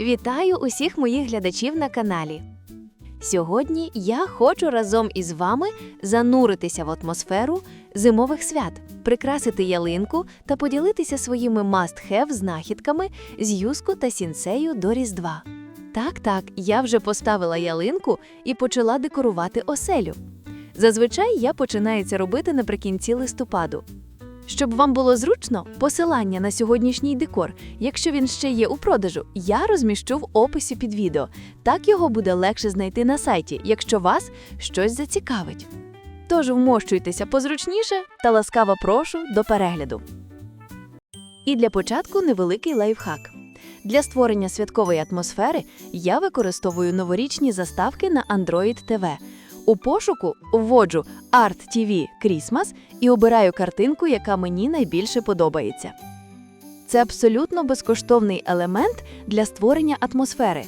Вітаю усіх моїх глядачів на каналі. Сьогодні я хочу разом із вами зануритися в атмосферу зимових свят, прикрасити ялинку та поділитися своїми must-have знахідками з юску та сінсею до Різдва. Так, так, я вже поставила ялинку і почала декорувати оселю. Зазвичай я починаю це робити наприкінці листопаду. Щоб вам було зручно, посилання на сьогоднішній декор, якщо він ще є у продажу, я розміщу в описі під відео. Так його буде легше знайти на сайті, якщо вас щось зацікавить. Тож вмощуйтеся позручніше та ласкаво прошу до перегляду. І для початку невеликий лайфхак. Для створення святкової атмосфери я використовую новорічні заставки на Android TV. У пошуку вводжу Art TV Christmas і обираю картинку, яка мені найбільше подобається. Це абсолютно безкоштовний елемент для створення атмосфери.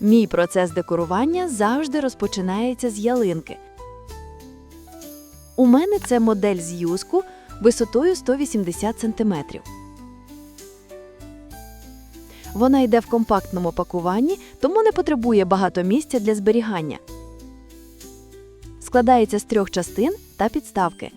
Мій процес декорування завжди розпочинається з ялинки. У мене це модель з юску висотою 180 см. Вона йде в компактному пакуванні, тому не потребує багато місця для зберігання. Складається з трьох частин та підставки.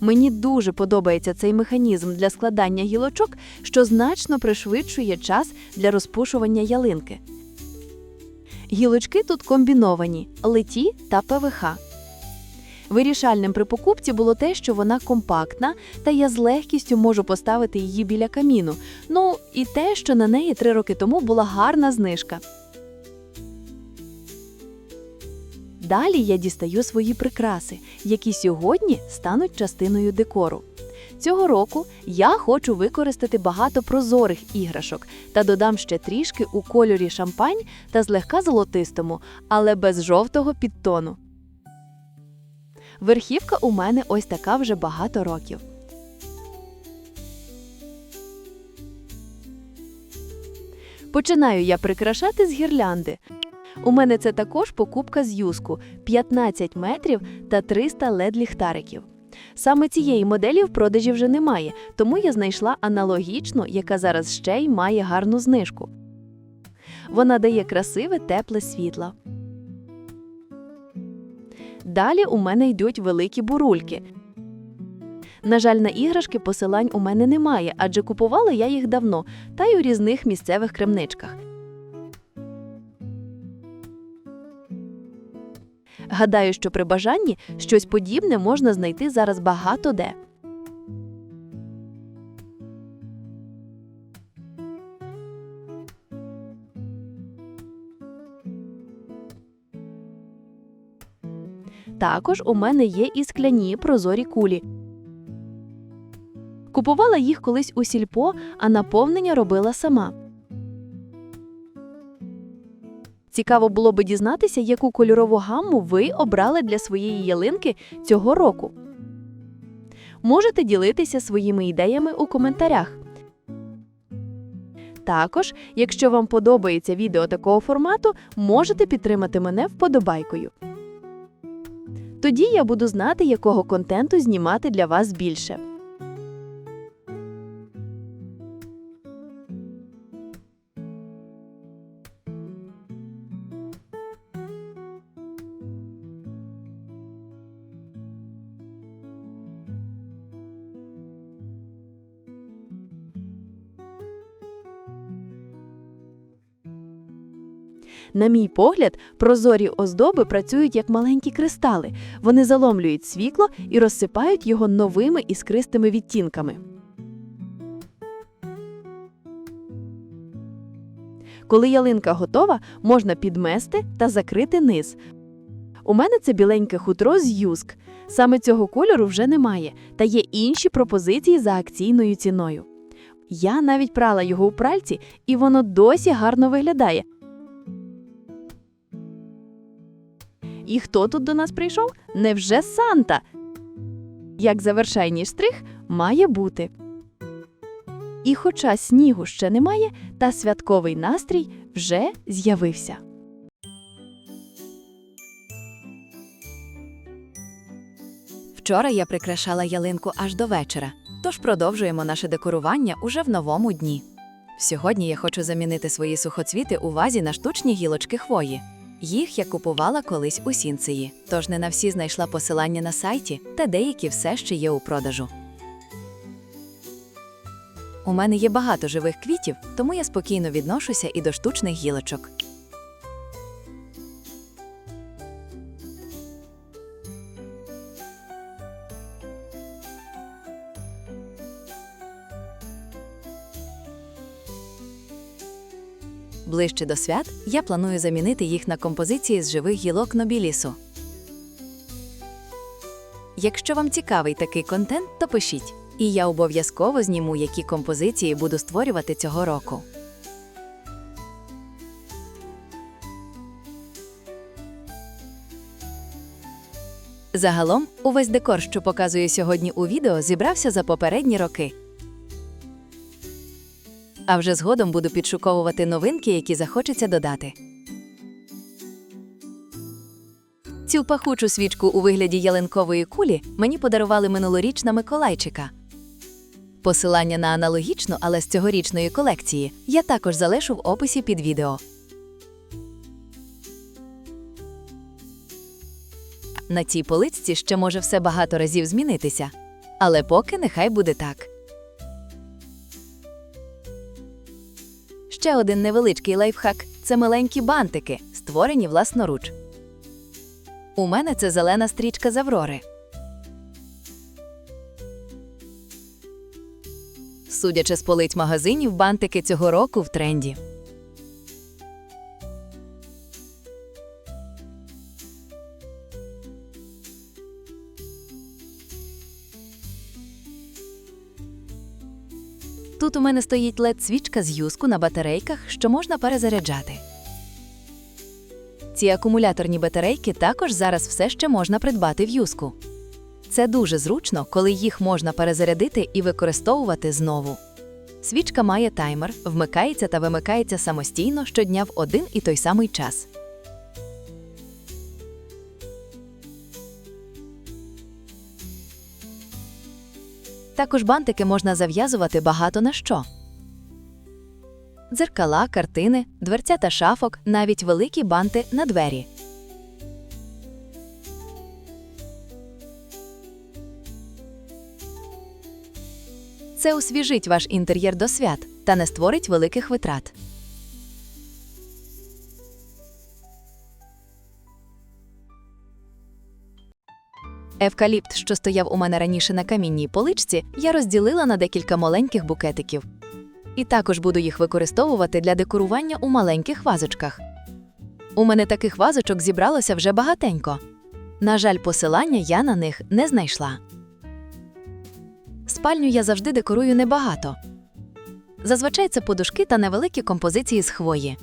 Мені дуже подобається цей механізм для складання гілочок, що значно пришвидшує час для розпушування ялинки. Гілочки тут комбіновані литі та ПВХ. Вирішальним при покупці було те, що вона компактна, та я з легкістю можу поставити її біля каміну. Ну і те, що на неї три роки тому була гарна знижка. Далі я дістаю свої прикраси, які сьогодні стануть частиною декору. Цього року я хочу використати багато прозорих іграшок та додам ще трішки у кольорі шампань та злегка золотистому, але без жовтого підтону. Верхівка у мене ось така вже багато років. Починаю я прикрашати з гірлянди. У мене це також покупка з юску 15 метрів та 300 лед-ліхтариків. Саме цієї моделі в продажі вже немає, тому я знайшла аналогічну, яка зараз ще й має гарну знижку. Вона дає красиве тепле світло. Далі у мене йдуть великі бурульки. На жаль, на іграшки посилань у мене немає, адже купувала я їх давно та й у різних місцевих крамничках. Гадаю, що при бажанні щось подібне можна знайти зараз багато де. Також у мене є і скляні прозорі кулі. Купувала їх колись у сільпо, а наповнення робила сама. Цікаво було би дізнатися, яку кольорову гамму ви обрали для своєї ялинки цього року. Можете ділитися своїми ідеями у коментарях. Також, якщо вам подобається відео такого формату, можете підтримати мене вподобайкою. Тоді я буду знати, якого контенту знімати для вас більше. На мій погляд, прозорі оздоби працюють як маленькі кристали. Вони заломлюють світло і розсипають його новими іскристими відтінками. Коли ялинка готова, можна підмести та закрити низ. У мене це біленьке хутро з юск. Саме цього кольору вже немає, та є інші пропозиції за акційною ціною. Я навіть прала його у пральці, і воно досі гарно виглядає. І хто тут до нас прийшов? Невже Санта? Як завершальний штрих має бути. І хоча снігу ще немає, та святковий настрій вже з'явився. Вчора я прикрашала ялинку аж до вечора, тож продовжуємо наше декорування уже в новому дні. Сьогодні я хочу замінити свої сухоцвіти у вазі на штучні гілочки хвої. Їх я купувала колись у сінцеї, тож не на всі знайшла посилання на сайті, та деякі все ще є у продажу. У мене є багато живих квітів, тому я спокійно відношуся і до штучних гілочок. Ближче до свят я планую замінити їх на композиції з живих гілок нобілісу. Якщо вам цікавий такий контент, то пишіть, і я обов'язково зніму, які композиції буду створювати цього року. Загалом, увесь декор, що показую сьогодні у відео, зібрався за попередні роки. А вже згодом буду підшуковувати новинки, які захочеться додати. Цю пахучу свічку у вигляді ялинкової кулі мені подарували минулоріч на Миколайчика. Посилання на аналогічну, але з цьогорічної колекції я також залишу в описі під відео. На цій поличці ще може все багато разів змінитися. Але поки нехай буде так. Ще один невеличкий лайфхак це маленькі бантики, створені власноруч. У мене це зелена стрічка з Аврори. Судячи з полиць магазинів, бантики цього року в тренді. Тут у мене стоїть led свічка з юску на батарейках, що можна перезаряджати. Ці акумуляторні батарейки також зараз все ще можна придбати в юску. Це дуже зручно, коли їх можна перезарядити і використовувати знову. Свічка має таймер, вмикається та вимикається самостійно щодня в один і той самий час. Також бантики можна зав'язувати багато на що. Дзеркала, картини, дверця та шафок, навіть великі банти на двері. Це освіжить ваш інтер'єр до свят та не створить великих витрат. Евкаліпт, що стояв у мене раніше на камінній поличці, я розділила на декілька маленьких букетиків. І також буду їх використовувати для декорування у маленьких вазочках. У мене таких вазочок зібралося вже багатенько. На жаль, посилання я на них не знайшла. Спальню я завжди декорую небагато. Зазвичай це подушки та невеликі композиції з хвої.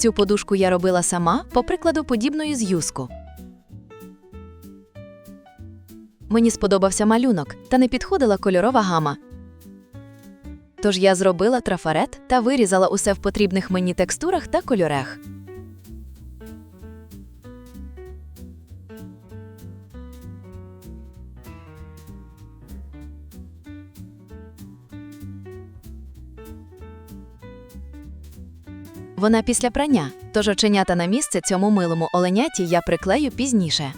Цю подушку я робила сама, по прикладу подібної з юску. Мені сподобався малюнок, та не підходила кольорова гама. Тож я зробила трафарет та вирізала усе в потрібних мені текстурах та кольорах. Вона після прання, тож оченята на місце цьому милому оленяті я приклею пізніше.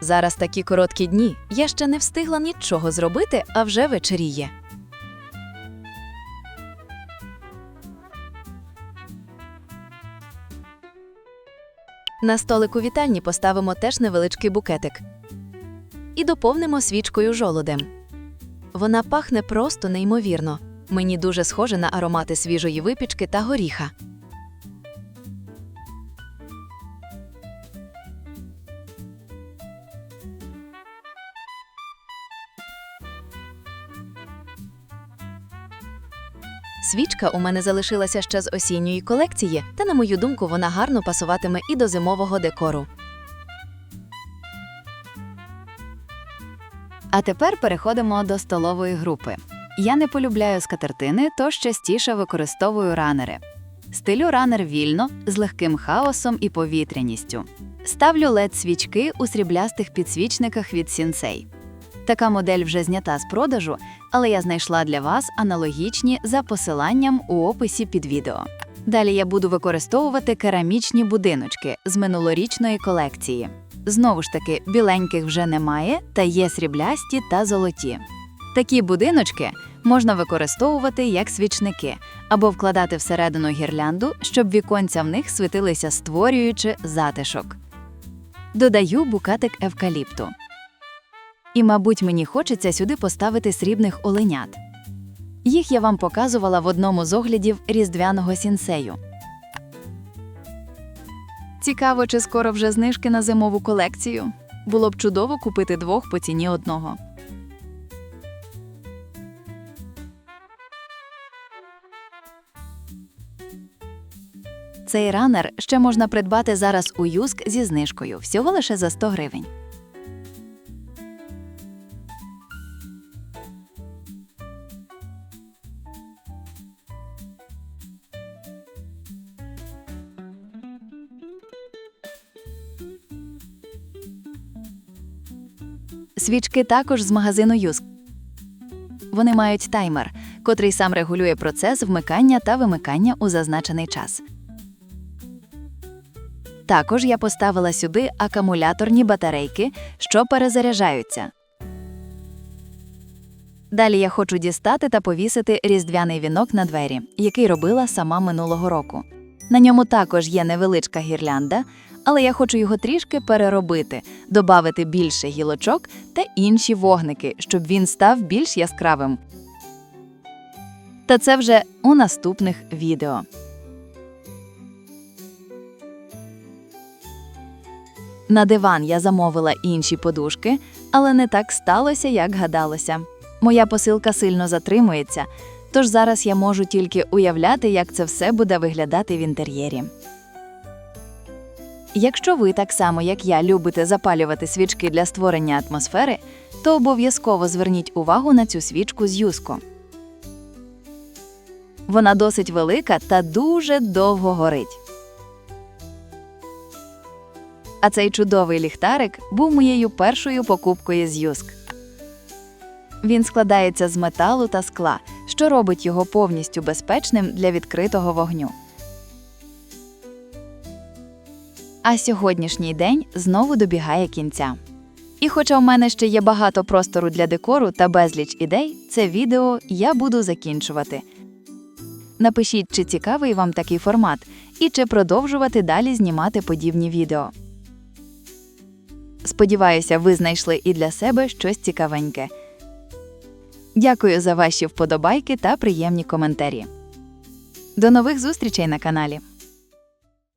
Зараз такі короткі дні. Я ще не встигла нічого зробити, а вже вечеріє. На столик у вітальні поставимо теж невеличкий букетик. І доповнимо свічкою жолудем. Вона пахне просто неймовірно. Мені дуже схоже на аромати свіжої випічки та горіха. Свічка у мене залишилася ще з осінньої колекції, та, на мою думку, вона гарно пасуватиме і до зимового декору. А тепер переходимо до столової групи. Я не полюбляю скатертини, тож частіше використовую ранери. Стилю ранер вільно, з легким хаосом і повітряністю. Ставлю led свічки у сріблястих підсвічниках від Sensei. Така модель вже знята з продажу, але я знайшла для вас аналогічні за посиланням у описі під відео. Далі я буду використовувати керамічні будиночки з минулорічної колекції. Знову ж таки, біленьких вже немає, та є сріблясті та золоті. Такі будиночки можна використовувати як свічники або вкладати всередину гірлянду, щоб віконця в них світилися, створюючи затишок. Додаю букатик евкаліпту. І, мабуть, мені хочеться сюди поставити срібних оленят. Їх я вам показувала в одному з оглядів різдвяного сінсею. Цікаво, чи скоро вже знижки на зимову колекцію. Було б чудово купити двох по ціні одного. Цей ранер ще можна придбати зараз у Юск зі знижкою всього лише за 100 гривень. Свічки також з магазину Юск. Вони мають таймер, котрий сам регулює процес вмикання та вимикання у зазначений час. Також я поставила сюди акумуляторні батарейки, що перезаряджаються. Далі я хочу дістати та повісити різдвяний вінок на двері, який робила сама минулого року. На ньому також є невеличка гірлянда, але я хочу його трішки переробити, додати більше гілочок та інші вогники, щоб він став більш яскравим. Та це вже у наступних відео. На диван я замовила інші подушки, але не так сталося, як гадалося. Моя посилка сильно затримується, тож зараз я можу тільки уявляти, як це все буде виглядати в інтер'єрі. Якщо ви так само, як я, любите запалювати свічки для створення атмосфери, то обов'язково зверніть увагу на цю свічку з юско. Вона досить велика та дуже довго горить. А цей чудовий ліхтарик був моєю першою покупкою з Юск. Він складається з металу та скла, що робить його повністю безпечним для відкритого вогню. А сьогоднішній день знову добігає кінця. І хоча в мене ще є багато простору для декору та безліч ідей, це відео я буду закінчувати. Напишіть, чи цікавий вам такий формат, і чи продовжувати далі знімати подібні відео. Сподіваюся, ви знайшли і для себе щось цікавеньке. Дякую за ваші вподобайки та приємні коментарі. До нових зустрічей на каналі!